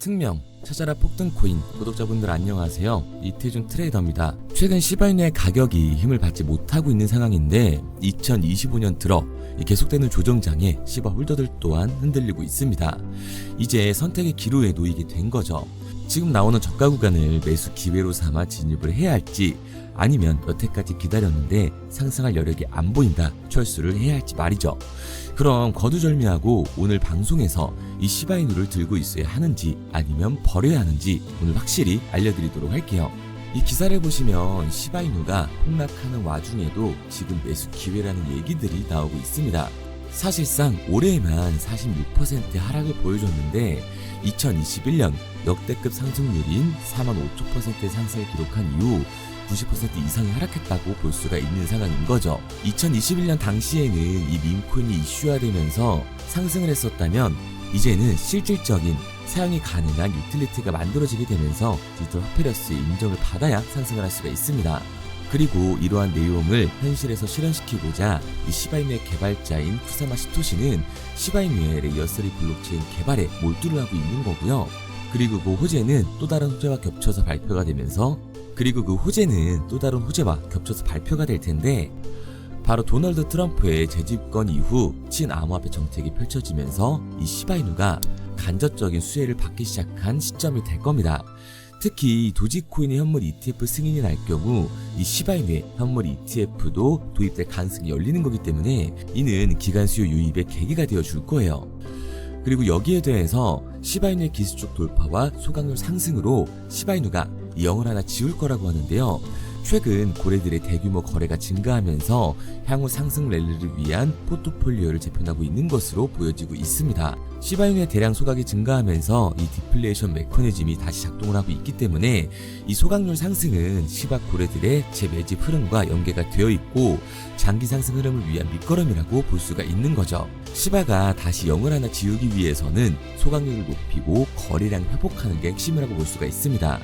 특명 찾아라 폭등 코인 구독자분들 안녕하세요. 이태준 트레이더입니다. 최근 시바이누의 가격이 힘을 받지 못하고 있는 상황인데 2025년 들어 이 계속되는 조정장에 시바 홀더들 또한 흔들리고 있습니다. 이제 선택의 기로에 놓이게 된 거죠 지금 나오는 저가 구간을 매수 기회로 삼아 진입을 해야 할지 아니면 여태까지 기다렸는데 상승할 여력이 안 보인다 철수를 해야 할지 말이죠 그럼 거두절미하고 오늘 방송에서 이 시바이누를 들고 있어야 하는지 아니면 버려야 하는지 오늘 확실히 알려드리도록 할게요. 이 기사를 보시면 시바이누가 폭락하는 와중에도 지금 매수 기회라는 얘기들이 나오고 있습니다. 사실상 올해에만 46% 하락을 보여줬는데 2021년 역대급 상승률인 45,000%의 상승을 기록한 이후 90% 이상이 하락했다고 볼 수가 있는 상황인 거죠. 2021년 당시에는 이 밈코인이 이슈화되면서 상승을 했었다면 이제는 실질적인 사용이 가능한 유틸리티가 만들어지게 되면서 디지털 화폐로서의 인정을 받아야 상승을 할 수가 있습니다. 그리고 이러한 내용을 현실에서 실현시키고자 이 시바이누의 개발자인 쿠사마 시토시는 시바이누의 레이어3 블록체인 개발에 몰두를 하고 있는 거고요. 그리고 그 호재는 또 다른 호재와 겹쳐서 발표가 되면서 그리고 그 호재는 또 다른 호재와 겹쳐서 발표가 될 텐데 바로 도널드 트럼프의 재집권 이후 친암호화폐 정책이 펼쳐지면서 이 시바이누가 간접적인 수혜를 받기 시작한 시점이 될 겁니다. 특히 도지코인의 현물 ETF 승인이 날 경우 이 시바이누의 현물 ETF도 도입될 가능성이 열리는 거기 때문에 이는 기간 수요 유입의 계기가 되어 줄 거예요. 그리고 여기에 대해서 시바이누의 기술적 돌파와 소각률 상승으로 시바이누가 이 영을 하나 지울 거라고 하는데요. 최근 고래들의 대규모 거래가 증가하면서 향후 상승 랠리를 위한 포트폴리오를 재편하고 있는 것으로 보여지고 있습니다. 시바이누의 대량 소각이 증가하면서 이 디플레이션 메커니즘이 다시 작동을 하고 있기 때문에 이 소각률 상승은 시바 고래들의 재매집 흐름과 연계가 되어 있고 장기 상승 흐름을 위한 밑거름이라고 볼 수가 있는 거죠. 시바가 다시 영을 하나 지우기 위해서는 소각률을 높이고 거래량 회복하는 게 핵심이라고 볼 수가 있습니다.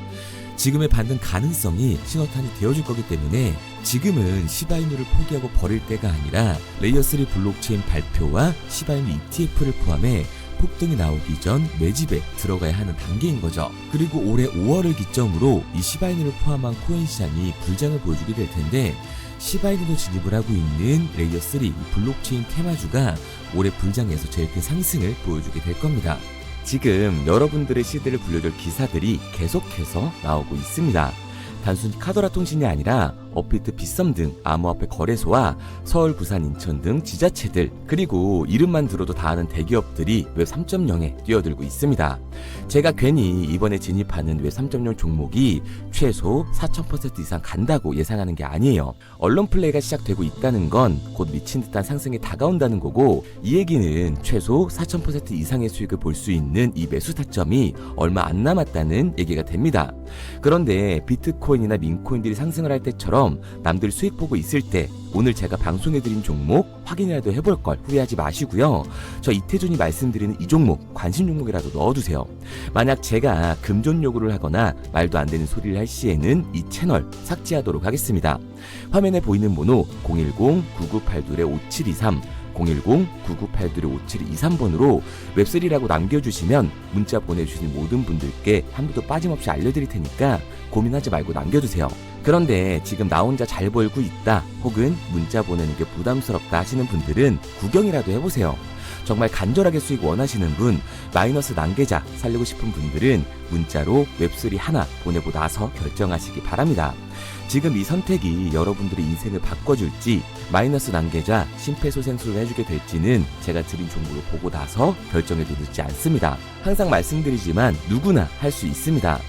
지금의 받는 가능성이 신호탄이 되어줄 거기 때문에 지금은 시바이누를 포기하고 버릴 때가 아니라 레이어3 블록체인 발표와 시바이누 ETF를 포함해 폭등이 나오기 전 매집에 들어가야 하는 단계인 거죠. 그리고 올해 5월을 기점으로 이 시바이누를 포함한 코인 시장이 불장을 보여주게 될 텐데 시바이누도 진입을 하고 있는 레이어3 블록체인 테마주가 올해 불장에서 제일 큰 상승을 보여주게 될 겁니다. 지금 여러분들의 시대를 불려줄 기사들이 계속해서 나오고 있습니다. 단순히 카더라 통신이 아니라 어피트 비썸 등 암호화폐 거래소와 서울, 부산, 인천 등 지자체들 그리고 이름만 들어도 다 아는 대기업들이 웹 3.0에 뛰어들고 있습니다. 제가 괜히 이번에 진입하는 웹 3.0 종목이 최소 4,000% 이상 간다고 예상하는 게 아니에요. 언론 플레이가 시작되고 있다는 건 곧 미친 듯한 상승이 다가온다는 거고 이 얘기는 최소 4,000% 이상의 수익을 볼 수 있는 이 매수 타점이 얼마 안 남았다는 얘기가 됩니다. 그런데 비트코인이나 민코인들이 상승을 할 때처럼 남들 수익 보고 있을 때 오늘 제가 방송해드린 종목 확인이라도 해볼 걸 후회하지 마시고요. 저 이태준이 말씀드리는 이 종목 관심 종목이라도 넣어두세요. 만약 제가 금전 요구를 하거나 말도 안 되는 소리를 할 시에는 이 채널 삭제하도록 하겠습니다. 화면에 보이는 번호 010-9982-5723 010-9982-5723번으로 웹3라고 남겨주시면 문자 보내주신 모든 분들께 한 분도 빠짐없이 알려드릴 테니까 고민하지 말고 남겨주세요. 그런데 지금 나 혼자 잘 벌고 있다 혹은 문자 보내는 게 부담스럽다 하시는 분들은 구경이라도 해보세요. 정말 간절하게 수익 원하시는 분, 마이너스 난계자 살리고 싶은 분들은 문자로 웹3 하나 보내고 나서 결정하시기 바랍니다. 지금 이 선택이 여러분들의 인생을 바꿔줄지 마이너스 난계자 심폐소생술을 해주게 될지는 제가 드린 정보를 보고 나서 결정해도 늦지 않습니다. 항상 말씀드리지만 누구나 할 수 있습니다.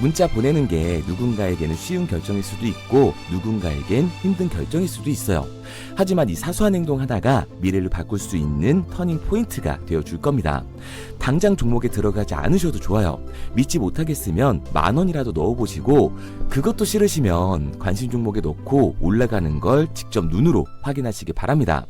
문자 보내는 게 누군가에게는 쉬운 결정일 수도 있고 누군가에겐 힘든 결정일 수도 있어요. 하지만 이 사소한 행동 하나가 미래를 바꿀 수 있는 터닝 포인트가 되어 줄 겁니다. 당장 종목에 들어가지 않으셔도 좋아요. 믿지 못하겠으면 만 원이라도 넣어 보시고 그것도 싫으시면 관심 종목에 넣고 올라가는 걸 직접 눈으로 확인하시기 바랍니다.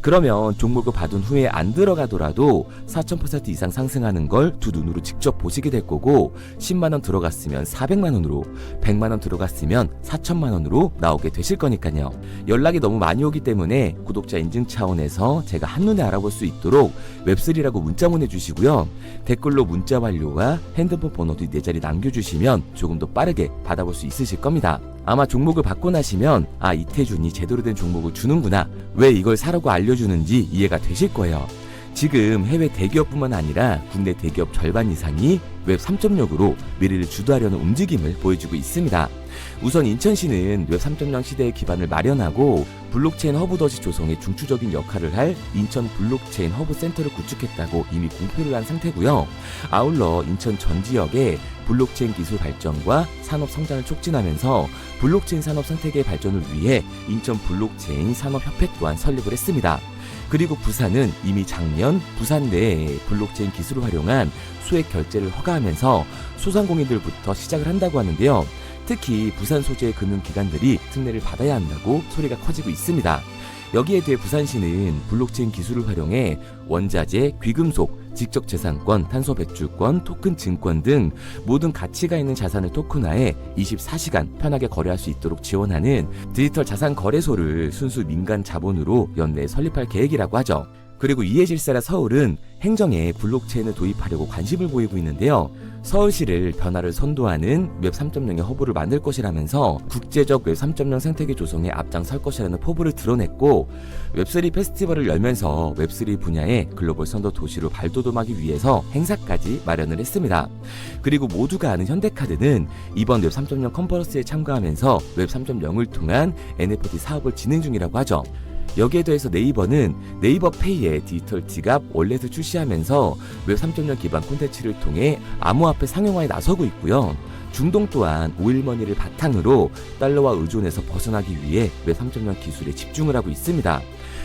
그러면 종목을 받은 후에 안 들어가더라도 4,000% 이상 상승하는 걸 두 눈으로 직접 보시게 될 거고 10만 원 들어갔으면 들어갔으면 400만 원으로 100만 원 들어갔으면 4천만 원으로 나오게 되실 거니까요. 연락이 너무 많이 오기 때문에 구독자 인증 차원에서 제가 한눈에 알아볼 수 있도록 웹3라고 문자 보내주시고요. 댓글로 문자 완료와 핸드폰 번호 뒤네 자리 남겨주시면 조금 더 빠르게 받아볼 수 있으실 겁니다. 아마 종목을 받고 나시면 아 이태준이 제대로 된 종목을 주는구나 왜 이걸 사라고 알려주는지 이해가 되실 거예요. 지금 해외 대기업뿐만 아니라 국내 대기업 절반 이상이 웹 3.0으로 미래를 주도하려는 움직임을 보여주고 있습니다. 우선 인천시는 웹 3.0 시대의 기반을 마련하고 블록체인 허브 덫이 조성에 중추적인 역할을 할 인천 블록체인 허브 센터를 구축했다고 이미 공표를 한 상태고요. 아울러 인천 전 지역에 블록체인 기술 발전과 산업 성장을 촉진하면서 블록체인 산업 생태계 발전을 위해 인천 블록체인 산업 협회 또한 설립을 했습니다. 그리고 부산은 이미 작년 부산 내에 블록체인 기술을 활용한 소액 결제를 허가하면서 소상공인들부터 시작을 한다고 하는데요. 특히 부산 소재의 금융기관들이 특례를 받아야 한다고 소리가 커지고 있습니다. 여기에 대해 부산시는 블록체인 기술을 활용해 원자재, 귀금속, 지적재산권, 탄소 배출권, 토큰 증권 등 모든 가치가 있는 자산을 토큰화해 24시간 편하게 거래할 수 있도록 지원하는 디지털 자산 거래소를 순수 민간 자본으로 연내에 설립할 계획이라고 하죠. 그리고 이해 질사라 서울은 행정에 블록체인을 도입하려고 관심을 보이고 있는데요. 서울시를 변화를 선도하는 웹 3.0의 허브를 만들 것이라면서 국제적 웹 3.0 생태계 조성에 앞장설 것이라는 포부를 드러냈고 웹3 페스티벌을 열면서 웹3 분야의 글로벌 선도 도시로 발돋움하기 위해서 행사까지 마련을 했습니다. 그리고 모두가 아는 현대카드는 이번 웹 3.0 컨퍼런스에 참가하면서 웹 3.0을 통한 NFT 사업을 진행 중이라고 하죠. 여기에 더해서 네이버는 네이버 페이의 디지털 지갑 월렛을 출시하면서 웹 3.0 기반 콘텐츠를 통해 암호화폐 상용화에 나서고 있고요. 중동 또한 오일머니를 바탕으로 달러와 의존에서 벗어나기 위해 웹 3.0 기술에 집중을 하고 있습니다.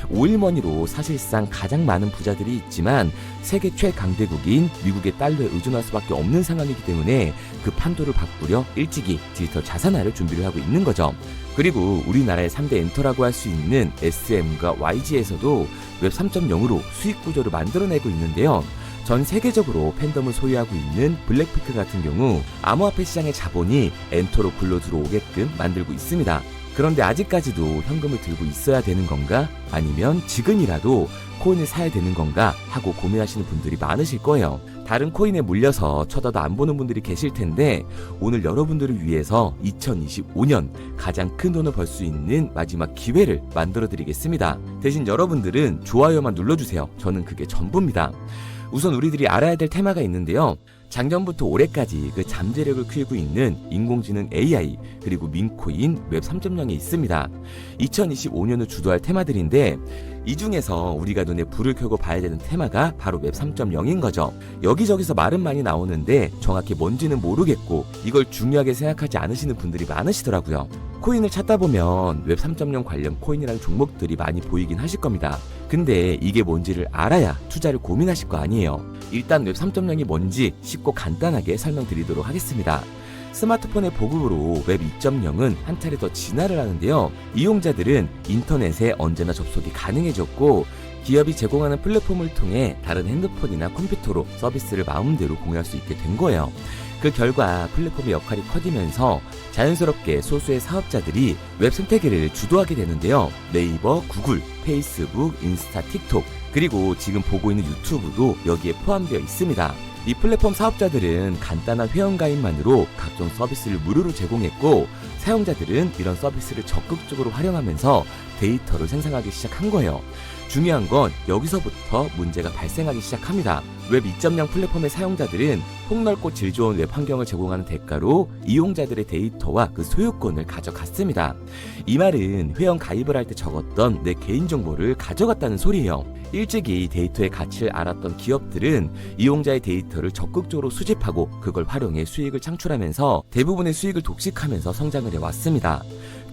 오일머니로 사실상 가장 많은 부자들이 있지만 세계 최강대국인 미국의 달러에 의존할 수밖에 없는 상황이기 때문에 그 판도를 바꾸려 일찍이 디지털 자산화를 준비를 하고 있는 거죠. 그리고 우리나라의 3대 엔터라고 할 수 있는 SM과 YG에서도 웹 3.0으로 수익 구조를 만들어내고 있는데요. 전 세계적으로 팬덤을 소유하고 있는 블랙피크 같은 경우 암호화폐 시장의 자본이 엔터로 굴러 들어오게끔 만들고 있습니다. 그런데 아직까지도 현금을 들고 있어야 되는 건가? 아니면 지금이라도 코인을 사야 되는 건가? 하고 고민하시는 분들이 많으실 거예요. 다른 코인에 물려서 쳐다도 안 보는 분들이 계실 텐데 오늘 여러분들을 위해서 2025년 가장 큰 돈을 벌 수 있는 마지막 기회를 만들어 드리겠습니다. 대신 여러분들은 좋아요만 눌러주세요. 저는 그게 전부입니다. 우선 우리들이 알아야 될 테마가 있는데요. 작년부터 올해까지 그 잠재력을 키우고 있는 인공지능 AI 그리고 민코인 웹 3.0에 있습니다. 2025년을 주도할 테마들인데 이 중에서 우리가 눈에 불을 켜고 봐야 되는 테마가 바로 웹 3.0인 거죠. 여기저기서 말은 많이 나오는데 정확히 뭔지는 모르겠고 이걸 중요하게 생각하지 않으시는 분들이 많으시더라고요. 코인을 찾다 보면 웹 3.0 관련 코인이라는 종목들이 많이 보이긴 하실 겁니다. 근데 이게 뭔지를 알아야 투자를 고민하실 거 아니에요. 일단 웹 3.0이 뭔지 쉽고 간단하게 설명드리도록 하겠습니다. 스마트폰의 보급으로 웹 2.0은 한 차례 더 진화를 하는데요. 이용자들은 인터넷에 언제나 접속이 가능해졌고 기업이 제공하는 플랫폼을 통해 다른 핸드폰이나 컴퓨터로 서비스를 마음대로 공유할 수 있게 된 거예요. 그 결과 플랫폼의 역할이 커지면서 자연스럽게 소수의 사업자들이 웹 생태계를 주도하게 되는데요. 네이버, 구글, 페이스북, 인스타, 틱톡, 그리고 지금 보고 있는 유튜브도 여기에 포함되어 있습니다. 이 플랫폼 사업자들은 간단한 회원가입만으로 각종 서비스를 무료로 제공했고 사용자들은 이런 서비스를 적극적으로 활용하면서 데이터를 생성하기 시작한 거예요. 중요한 건 여기서부터 문제가 발생하기 시작합니다. 웹 2.0 플랫폼의 사용자들은 폭넓고 질 좋은 웹 환경을 제공하는 대가로 이용자들의 데이터와 그 소유권을 가져갔습니다. 이 말은 회원 가입을 할 때 적었던 내 개인정보를 가져갔다는 소리예요. 일찍이 데이터의 가치를 알았던 기업들은 이용자의 데이터를 적극적으로 수집하고 그걸 활용해 수익을 창출하면서 대부분의 수익을 독식하면서 성장을 해왔습니다.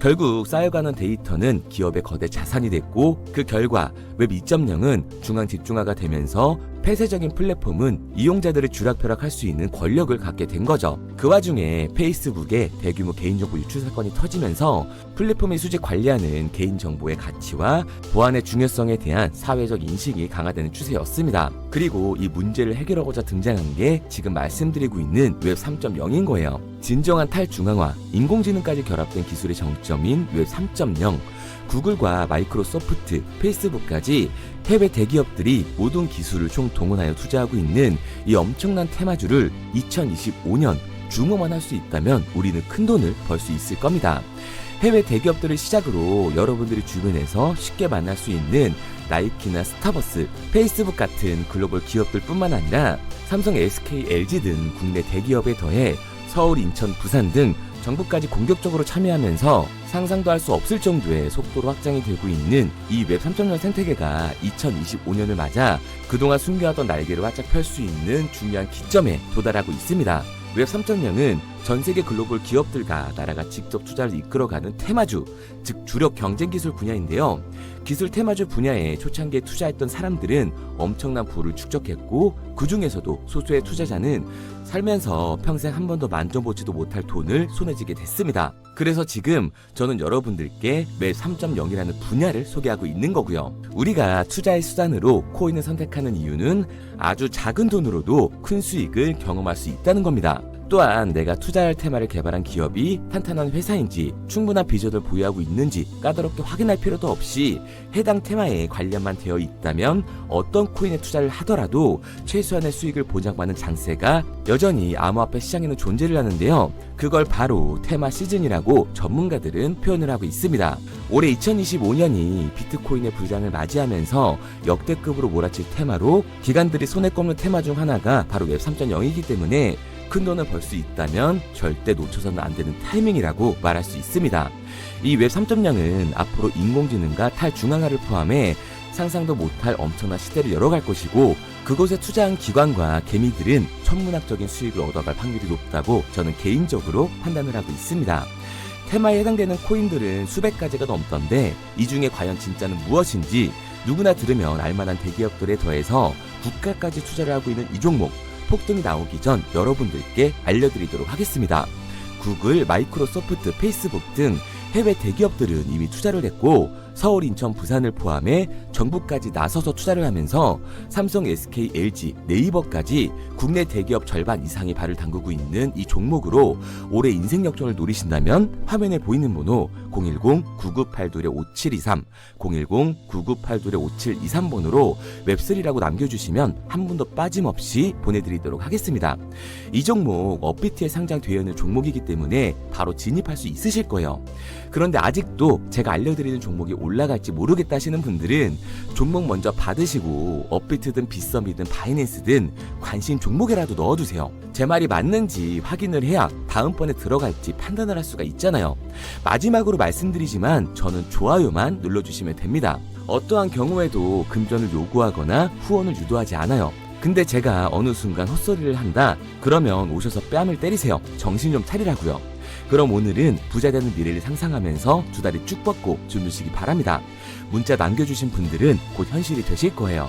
결국 쌓여가는 데이터는 기업의 거대 자산이 됐고 그 결과 웹 2.0은 중앙 집중화가 되면서 폐쇄적인 플랫폼은 이용자들을 쥐락펴락할 수 있는 권력을 갖게 된 거죠. 그 와중에 페이스북에 대규모 개인정보 유출 사건이 터지면서 플랫폼의 수직 관리하는 개인정보의 가치와 보안의 중요성에 대한 사회적 인식이 강화되는 추세였습니다. 그리고 이 문제를 해결하고자 등장한 게 지금 말씀드리고 있는 웹 3.0인 거예요. 진정한 탈중앙화, 인공지능까지 결합된 기술의 정점인 웹 3.0, 구글과 마이크로소프트, 페이스북까지 해외 대기업들이 모든 기술을 총동원하여 투자하고 있는 이 엄청난 테마주를 2025년 주모만 할 수 있다면 우리는 큰 돈을 벌 수 있을 겁니다. 해외 대기업들을 시작으로 여러분들이 주변에서 쉽게 만날 수 있는 나이키나 스타버스, 페이스북 같은 글로벌 기업들 뿐만 아니라 삼성, SK, LG 등 국내 대기업에 더해 서울, 인천, 부산 등 정부까지 공격적으로 참여하면서 상상도 할 수 없을 정도의 속도로 확장이 되고 있는 이 웹 3.0 생태계가 2025년을 맞아 그동안 숨겨왔던 날개를 활짝 펼 수 있는 중요한 기점에 도달하고 있습니다. 웹 3.0은 전 세계 글로벌 기업들과 나라가 직접 투자를 이끌어가는 테마주, 즉 주력 경쟁 기술 분야인데요. 기술 테마주 분야에 초창기에 투자했던 사람들은 엄청난 부를 축적했고 그 중에서도 소수의 투자자는 살면서 평생 한 번도 만져보지도 못할 돈을 손에 쥐게 됐습니다. 그래서 지금 저는 여러분들께 웹 3.0이라는 분야를 소개하고 있는 거고요. 우리가 투자의 수단으로 코인을 선택하는 이유는 아주 작은 돈으로도 큰 수익을 경험할 수 있다는 겁니다. 또한 내가 투자할 테마를 개발한 기업이 탄탄한 회사인지 충분한 비전을 보유하고 있는지 까다롭게 확인할 필요도 없이 해당 테마에 관련만 되어 있다면 어떤 코인에 투자를 하더라도 최소한의 수익을 보장받는 장세가 여전히 암호화폐 시장에는 존재를 하는데요. 그걸 바로 테마 시즌이라고 전문가들은 표현을 하고 있습니다. 올해 2025년이 비트코인의 불장을 맞이하면서 역대급으로 몰아칠 테마로 기관들이 손에 꼽는 테마 중 하나가 바로 웹 3.0이기 때문에 큰 돈을 벌 수 있다면 절대 놓쳐서는 안 되는 타이밍이라고 말할 수 있습니다. 이 웹 3.0은 앞으로 인공지능과 탈중앙화를 포함해 상상도 못할 엄청난 시대를 열어갈 것이고 그곳에 투자한 기관과 개미들은 천문학적인 수익을 얻어갈 확률이 높다고 저는 개인적으로 판단을 하고 있습니다. 테마에 해당되는 코인들은 수백 가지가 넘던데 이 중에 과연 진짜는 무엇인지 누구나 들으면 알만한 대기업들에 더해서 국가까지 투자를 하고 있는 이 종목 폭등이 나오기 전 여러분들께 알려드리도록 하겠습니다. 구글, 마이크로소프트, 페이스북 등 해외 대기업들은 이미 투자를 했고 서울, 인천, 부산을 포함해 정부까지 나서서 투자를 하면서 삼성, SK, LG, 네이버까지 국내 대기업 절반 이상이 발을 담그고 있는 이 종목으로 올해 인생 역전을 노리신다면 화면에 보이는 번호 010-9982-5723, 010-9982-5723번으로 웹3라고 남겨주시면 한 분도 빠짐없이 보내드리도록 하겠습니다. 이 종목 업비트에 상장되어 있는 종목이기 때문에 바로 진입할 수 있으실 거예요. 그런데 아직도 제가 알려드리는 종목이 올라갈지 모르겠다 하시는 분들은 종목 먼저 받으시고 업비트든 빗썸이든 바이낸스든 관심 종목에라도 넣어주세요. 제 말이 맞는지 확인을 해야 다음번에 들어갈지 판단을 할 수가 있잖아요. 마지막으로 말씀드리지만 저는 좋아요만 눌러주시면 됩니다. 어떠한 경우에도 금전을 요구하거나 후원을 유도하지 않아요. 근데 제가 어느 순간 헛소리를 한다? 그러면 오셔서 뺨을 때리세요. 정신 좀 차리라고요. 그럼 오늘은 부자 되는 미래를 상상하면서 두 다리 쭉 뻗고 주무시기 바랍니다. 문자 남겨주신 분들은 곧 현실이 되실 거예요.